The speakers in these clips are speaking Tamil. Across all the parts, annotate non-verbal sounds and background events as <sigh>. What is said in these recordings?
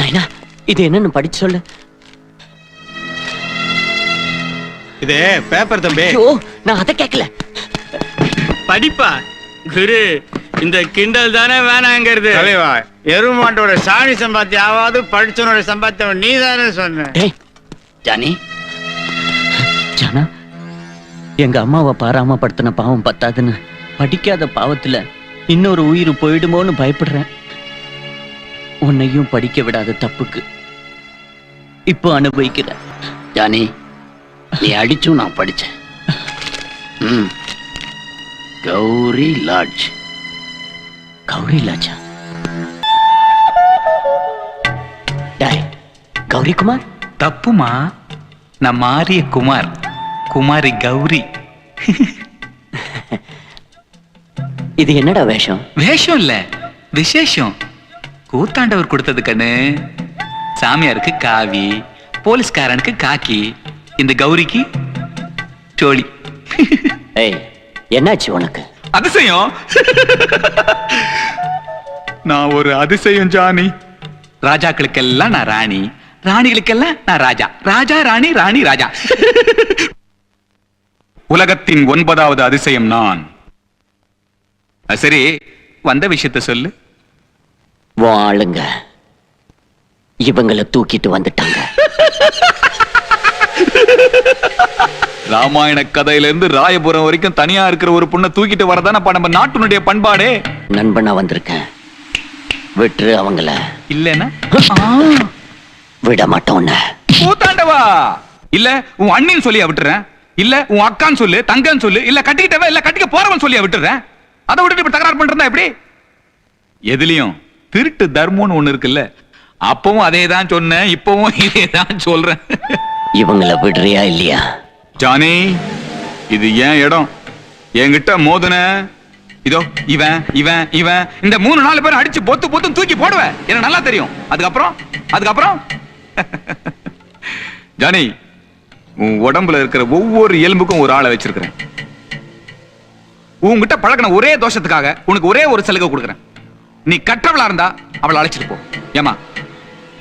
நைனா இது என்னன்னு படிச்சு சொல்லு. இது பேப்பர் தம்பி. ஐயோ நான் அதை கேட்கல படிப்பா. குரு இந்த கிண்டல் தானே வேணாங்கிறது. தலைவா எருமாட்டோட சாணி சம்பாத்தியம் ஆவாது படிச்சவனோட சம்பாத்தியம் நீ தானே சொன்ன. டேய். ஜானி. ஜானா எங்க அம்மாவை பாராமப்படுத்தின பாவம் பத்தாதுன்னு படிக்காத பாவத்துல இன்னொரு உயிர் போயிடுமோன்னு பயப்படுறேன். உன்னையும் படிக்க விடாத தப்புக்கு. இப்போ அனுபவிக்கிறேன் ஜானி நீ அடிச்சும் நான் படிச்சேன். ம். கௌரி லாட்ஜ். கௌரி லாஜா டாய் கௌரி குமார் தப்புமா? நான் மாறிய குமார். குமாரி கௌரி. இது என்னடா வேஷம்? வேஷம் இல்ல விசேஷம். கூத்தாண்டவர் கொடுத்தது கண்ணு. சாமியாருக்கு காவி போலீஸ்காரனுக்கு காக்கி இந்த கௌரிக்கு சோழி ஏய் என்னாச்சு உனக்கு? அதிசயம். நான் ஒரு அதிசயம் ஜானி. ராஜாக்களுக்கெல்லாம் நான் ராணி ராணிகளுக்கெல்லாம் நான் ராஜா. ராஜா ராணி ராணி ராஜா. உலகத்தின் ஒன்பதாவது அதிசயம் நான். சரி வந்த விஷயத்த சொல்லு. ஆளுங்க இவங்கள தூக்கிட்டு வந்துட்டாங்க. ராமாயண கதையில இருந்து ராயபுரம் வரைக்கும் தனியா இருக்கிற ஒரு பொண்ணை தூக்கிட்டு வரதானப்பா நம்ம நாட்டினுடைய பண்பாடே? நண்பனா வந்திருக்கேன். விட்டுரு அவங்கள. இல்லைன்னா? விட மாட்டோம் கூத்தாண்டவா இல்ல உன் அண்ணின்னு சொல்லியா விட்டுறேன்? இல்ல உன் அக்கான்னு சொல்லு தங்கன்னு சொல்லு இல்ல கட்டிக்கிட்டவன் இல்ல கட்டிக்க போறவன் சொல்லியா விட்டுறேன்? அதை விட்டுட்டு இப்படி தகராறு பண்றதா எப்படி? எதுலயும். திருட்டு தர்மம்னு ஒண்ணு இருக்குல்ல அப்பவும் அதே தான் சொன்னேன் இப்பவும் இதே தான் சொல்றேன். இவங்கள விடுறியா இல்லையா? ஜானி இது ஏன் இடம். என்கிட்ட மோதுன இதோ இவன் இவன் இவன். இந்த மூணு நாலு பேர் அடிச்சு பொத்து பொத்து தூக்கி போடுவேன். எனக்கு நல்லா தெரியும். அதுக்கப்புறம் அதுக்கப்புறம். <laughs> ஜானி உன் உடம்புல இருக்கிற ஒவ்வொரு எலும்புக்கும் ஒரு ஆளை வச்சிருக்கிறேன். உன்கிட்ட பழகின ஒரே தோஷத்துக்காக உனக்கு ஒரே ஒரு சலுகை கொடுக்குறேன். நீ கற்றவளா இருந்தா அவளை அழைச்சிட்டு போ. ஏமா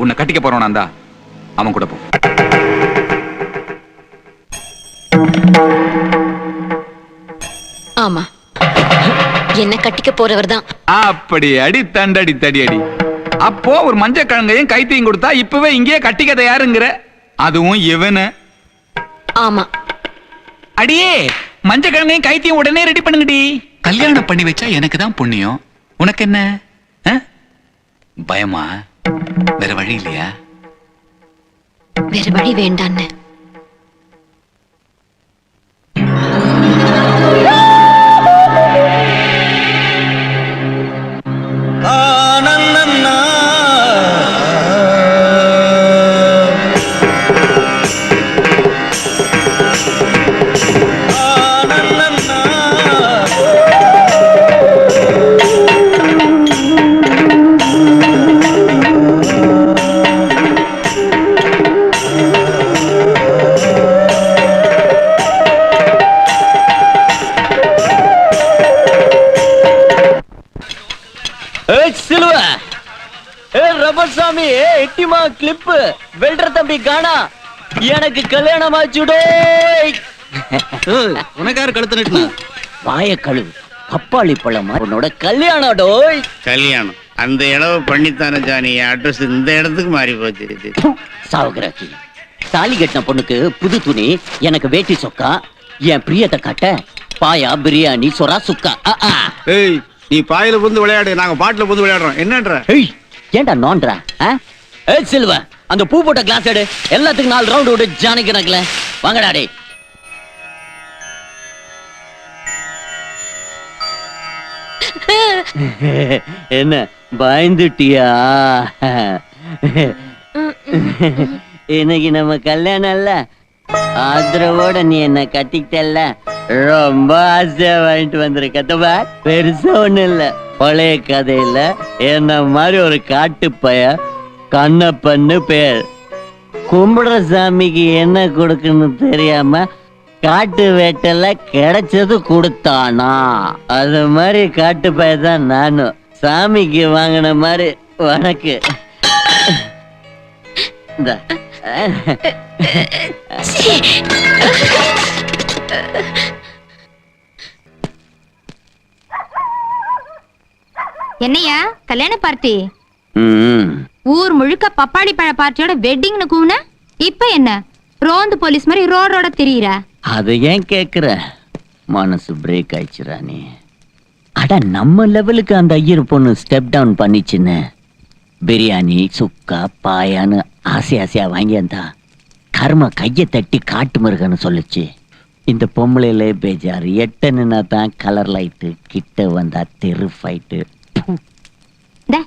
உன்னை கட்டிக்க போறவனா இருந்தா அவன் கூட போ. ஆமா. என்ன கட்டிக்க போறவர் தான். அப்படி அடி தண்டடி தடி அடி அப்போ ஒரு மஞ்ச கிழங்கையும் கைத்தையும் கொடுத்தா இப்பவே இங்கேயே கட்டிக்கதை யாருங்கிற அதுவும் இவனு. ஆமா. அடியே மஞ்ச கிழங்கையும் கைத்தையும் உடனே ரெடி பண்ணுங்கடி. கல்யாணம் பண்ணி வச்சா எனக்கு தான் புண்ணியம். உனக்கு என்ன? பயமா? வேற வழி இல்லையா? வேற வழி வேண்டான்னு. சிலுவ. ஏய் ரப்பர் சாமி எட்டிமா கிளிப் வெல்டர் தம்பி காணா. எனக்கு கல்யாணம் ஆச்சுடோ உனக்கு யார் கழுத்து நட்டுனா? வாய கழுவு பப்பாளி பழமா? உன்னோட கல்யாணம் டோய். கல்யாணம். அந்த இளவு பண்ணித்தானே ஜானி அட்ரஸ் இந்த இடத்துக்கு மாறி போச்சு. சாவுகிறாக்கி தாலி கட்டின பொண்ணுக்கு புது துணி எனக்கு வேட்டி சொக்கா என் பிரியத்தை காட்ட பாயா பிரியாணி சொரா சுக்கா. ஏய் நீ பாயில புந்து விளையாடு நாங்க பாட்டுல புந்து விளையாடுறோம். என்னன்ற? ஏய் ஏன்டா நோன்றா? ஏய் சில்வ அந்த பூ போட்ட கிளாஸ் எடு. எல்லாத்துக்கும் நாலு ரவுண்ட் விடு ஜானி கணக்குல வாங்கடா டேய். <laughs> என்ன பயந்துட்டியா? <laughs> <laughs> இன்னைக்கு நம்ம கல்யாணம் இல்ல. ஆதரவோட நீ என்ன கட்டிக்கிட்டல்ல. ரொம்ப ஆசையா வாங்கிட்டு வந்திருக்க தப்பா பெருசா ஒண்ணு இல்ல. பழைய கதையில என்ன மாதிரி ஒரு காட்டு பய கண்ணப்பன்னு பேர். கும்பிடுற சாமிக்கு என்ன கொடுக்குன்னு தெரியாம காட்டு வேட்டல கிடைச்சது கொடுத்தானா? அது மாதிரி காட்டு தான் நானும். சாமிக்கு வாங்கின மாதிரி உனக்கு என்னையா? கல்யாண பார்ட்டி? ஊர் முழுக்க பப்பாளி பழ பார்ட்டியோட வெட்டிங்னு கூவுன? இப்ப என்ன? ரோந்து போலீஸ் மாதிரி ரோடோட திரியிற? அது ஏன் கேக்குற? மனசு பிரேக் ஆயிடுச்சு ராணி. அட நம்ம லெவலுக்கு அந்த ஐயர் பொண்ணு ஸ்டெப் டவுன் பண்ணிச்சுன்னு. பிரியாணி சுக்கா பாயான்னு ஆசை ஆசையா வாங்கியாந்தா கர்ம கையை தட்டி காட்டு மருகன்னு சொல்லுச்சு. இந்த பொம்பளையில பேஜார். எட்டனுன்னா தான் கலர் லைட்டு கிட்ட வந்தா தெரு ஃபைட்டு டே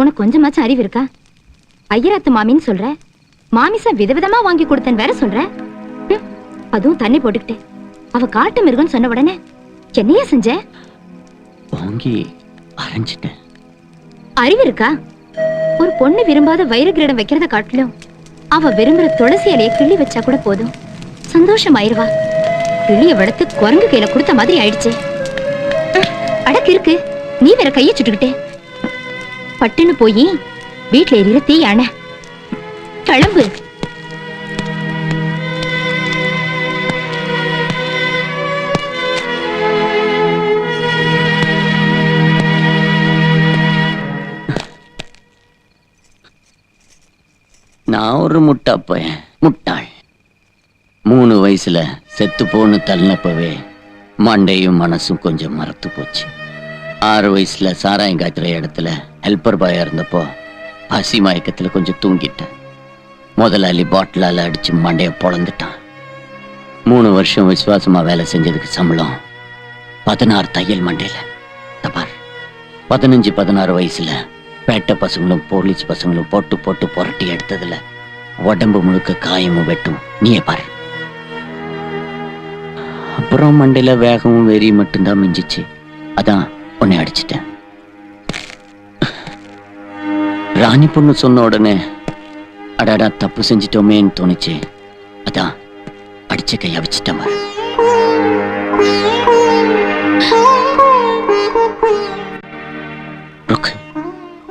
உனக்கு கொஞ்சமாச்சும் அறிவு இருக்கா? ஐயராத்து மாமின்னு சொல்ற? மாமிசா விதவிதமா வாங்கி கொடுத்தேன் வேற சொல்ற? அதுவும் தண்ணி போட்டுக்கிட்டு. அவ காட்டு மிருகம்னு சொன்ன உடனே என்னையா செஞ்ச? ஓங்கி அரைஞ்சிட்டேன். அறிவு இருக்கா? ஒரு பொண்ணு விரும்பாத வைர கிரீடம் வைக்கிறத காட்டிலும் அவ விரும்புற துளசி இலைய கிள்ளி வச்சா கூட போதும். சந்தோஷம் ஆயிருவா கிள்ளிய வளர்த்து குரங்கு கையில கொடுத்த மாதிரி ஆயிடுச்சு. அடக்கு இருக்கு நீ வேற கைய சுட்டுக்கிட்டே. பட்டுன்னு போய் வீட்டுல எரியிற தீ அணை கிளம்பு. நான் ஒரு முட்டா பையன். முட்டாள். மூணு வயசுல செத்து போன்னு தள்ளினப்பவே மண்டையும் மனசும் கொஞ்சம் மறத்து போச்சு. ஆறு வயசுல சாராயம் காய்ச்சுற இடத்துல ஹெல்ப்பர் பாயா இருந்தப்போ பசி மயக்கத்துல கொஞ்சம் தூங்கிட்டேன். முதலாளி பாட்டிலால அடிச்சு மண்டைய பொழந்துட்டான். மூணு வருஷம் விசுவாசமா வேலை செஞ்சதுக்கு சம்பளம் பதினாறு தையல் மண்டையில. தபார் பதினஞ்சு பதினாறு வயசுல பேட்டை பசங்களும் போலீஸ் பசங்களும் போட்டு போட்டு புரட்டி எடுத்ததுல உடம்பு முழுக்க காயமும் வெட்டும். நீயே பாரு. அப்புறம் மண்டையில வேகமும் வெறி மட்டும்தான் மிஞ்சிச்சு. அதான் உன்னை அடிச்சிட்டேன். ராணி பொண்ணு சொன்ன உடனே அடாடா தப்பு செஞ்சிட்டோமேன்னு தோணுச்சு. அதான் அடிச்ச கைய வச்சிட்டேன் பாரு.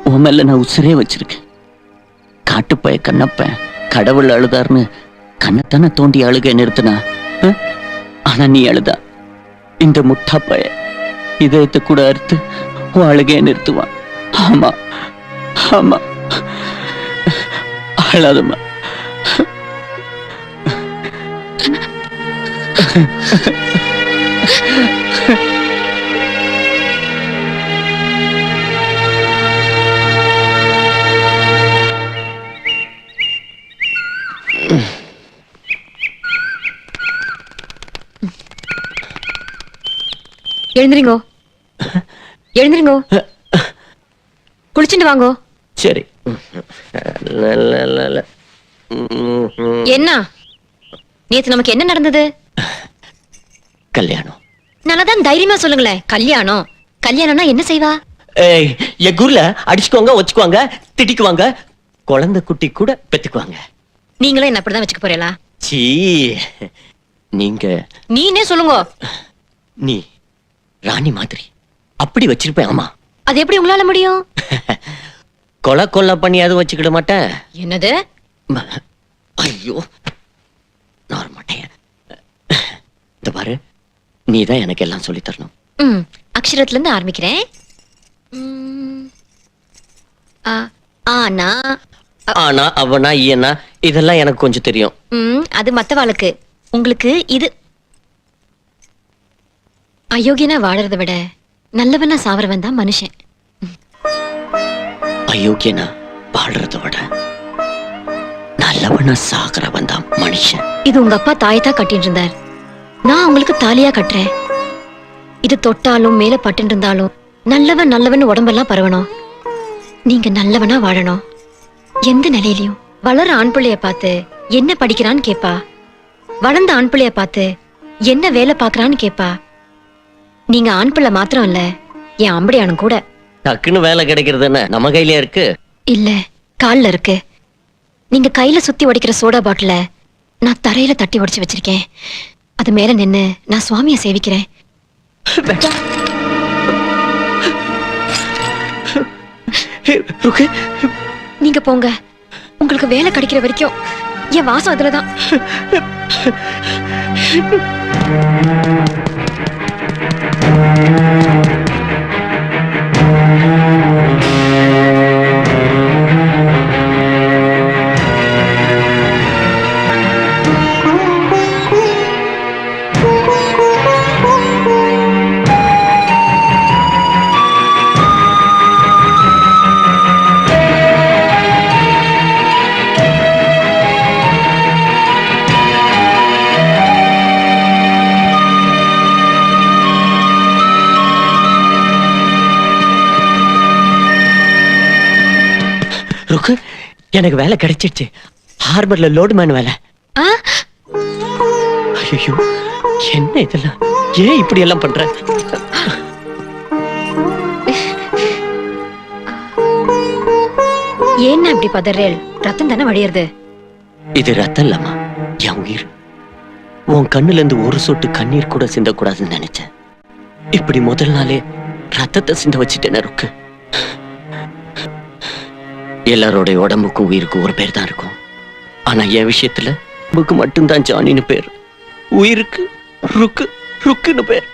உன் மேல நான் உசிரே வச்சிருக்கேன். காட்டுப்பய கண்ணப்பேன். கடவுள் அழுதார்னு கண்ணத்தானே தோண்டி அழுக நிறுத்தினா? ஆனா நீ அழுதா? இந்த முட்டா பய இதயத்தை கூட அறுத்து உன் அழுகைய நிறுத்துவான் ஆமா. ஆமா. அழாதம்மா. எழுந்திரிங்கோ. எழுந்திரிங்கோ. குளிச்சுட்டு வாங்கோ. சரி. என்ன? நேத்து நமக்கு என்ன நடந்தது? கல்யாணம். நல்லாதான் தைரியமா சொல்லுங்களேன். கல்யாணம். கல்யாணம்னா என்ன செய்வா? ஏய் என் ஊர்ல அடிச்சுக்குவாங்க வச்சுக்குவாங்க திட்டிக்குவாங்க. குழந்தை குட்டி கூட பெத்துக்குவாங்க. நீங்களும் என்ன அப்படிதான் வச்சுக்க போறீங்களா? சீ. நீங்க. நீனே சொல்லுங்க. நீ. ராணி மாதிரி. அப்படி வச்சிருப்பேன் ஆமா. அது எப்படி உங்களால முடியும்? <laughs> கொலை கொலை பண்ணியாவது வச்சுக்கிட மாட்டேன். என்னது? ஐயோ நான் மாட்டேன். இந்த பாரு நீ தான் எனக்கு எல்லாம் சொல்லித் தரணும். ம் அக்ஷரத்துல இருந்து ஆரம்பிக்கிறேன் ஆனா ஆனா அவனா ஈயனா இதெல்லாம் எனக்கு கொஞ்சம் தெரியும். அது மத்தவாளுக்கு. உங்களுக்கு இது அயோக்கியனா வாழறத விட நல்லவனா சாவறவன் தான் மனுஷன். அயோக்கியனா வாழ்றத விட நல்லவனா சாகுறவன் தான் மனுஷன். இது உங்க அப்பா தாயத்தா கட்டிட்டு இருந்தார். நான் உங்களுக்கு தாலியா கட்டுறேன். இது தொட்டாலும் மேல பட்டு இருந்தாலும் நல்லவன் நல்லவன் உடம்பெல்லாம் பரவணும். நீங்க நல்லவனா வாழணும். எந்த நிலையிலயும் வளர ஆண் பிள்ளைய பார்த்து என்ன படிக்கிறான்னு கேப்பா. வளர்ந்த ஆண் பிள்ளைய பார்த்து என்ன வேலை பாக்குறான்னு கேப்பா. நீங்க ஆண் பிள்ளை மாத்திரம் இல்ல என் அம்படியானும் கூட. டக்குன்னு வேலை கிடைக்கிறது என்ன? நம்ம கையிலே இருக்கு? இல்ல கால்ல இருக்கு. நீங்க கையில சுத்தி உடைக்கிற சோடா பாட்டில நான் தரையில தட்டி உடைச்சு வச்சிருக்கேன். அது மேல நின்னு நான் சுவாமிய சேவிக்கிறேன். நீங்க போங்க. உங்களுக்கு வேலை கிடைக்கிற வரைக்கும் என் வாசம் அதுலதான். <laughs> ருக்கு எனக்கு வேலை கிடைச்சிடுச்சு ஹார்பர்ல லோடு மேன் வேலை? ஐயோ என்ன இதெல்லாம்? ஏன் இப்படி எல்லாம் பண்ற? ஏன்னா இப்படி பதறேல் ரத்தம் தானே வழியறது இது ரத்தம் என் உயிர். உன் கண்ணுல இருந்து ஒரு சொட்டு கண்ணீர் கூட சிந்தக்கூடாதுன்னு நினைச்சேன். இப்படி முதல் நாளே ரத்தத்தை சிந்த வச்சுட்டேன ருக்கு எல்லாரோடைய உடம்புக்கும் உயிருக்கும் ஒரு பேர் தான் இருக்கும். ஆனா என் விஷயத்துல உடம்புக்கு மட்டும்தான் ஜானின்னு பேர். உயிருக்கு ருக்கு ருக்குன்னு பேர்.